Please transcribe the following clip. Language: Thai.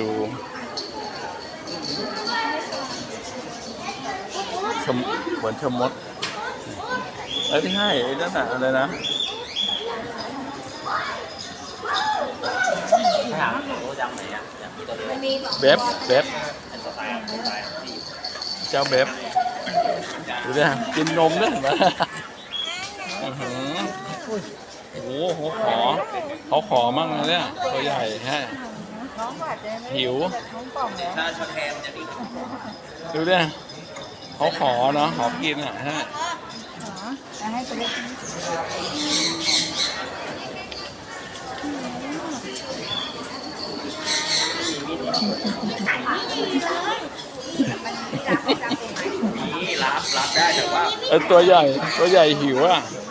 ดูชมเหมือนชมมดเอ้ยไม่ใช่ไอ้นั่นน่ะอะไรนะถามรู้จำไหนอะจำที่ตัวเล็กเบฟเบฟเป็นสไตล์สไตล์ที่เจ้าเบฟดูดิกินนมด้วยเห็นไหมอื้อหือโอ้โหเขาขอเขาขอมั่งนะเนี่ยตัวใหญ่ฮะ น้องบาดเลยไม่หิว ท้องป่องแล้วถ้าชนแทนจะดีดูดิเขาขอเนาะขอกินอะฮะจะให้ไปเล่นนี่รับรับได้แต่ว่า เออตัวใหญ่ตัวใหญ่หิวอะเ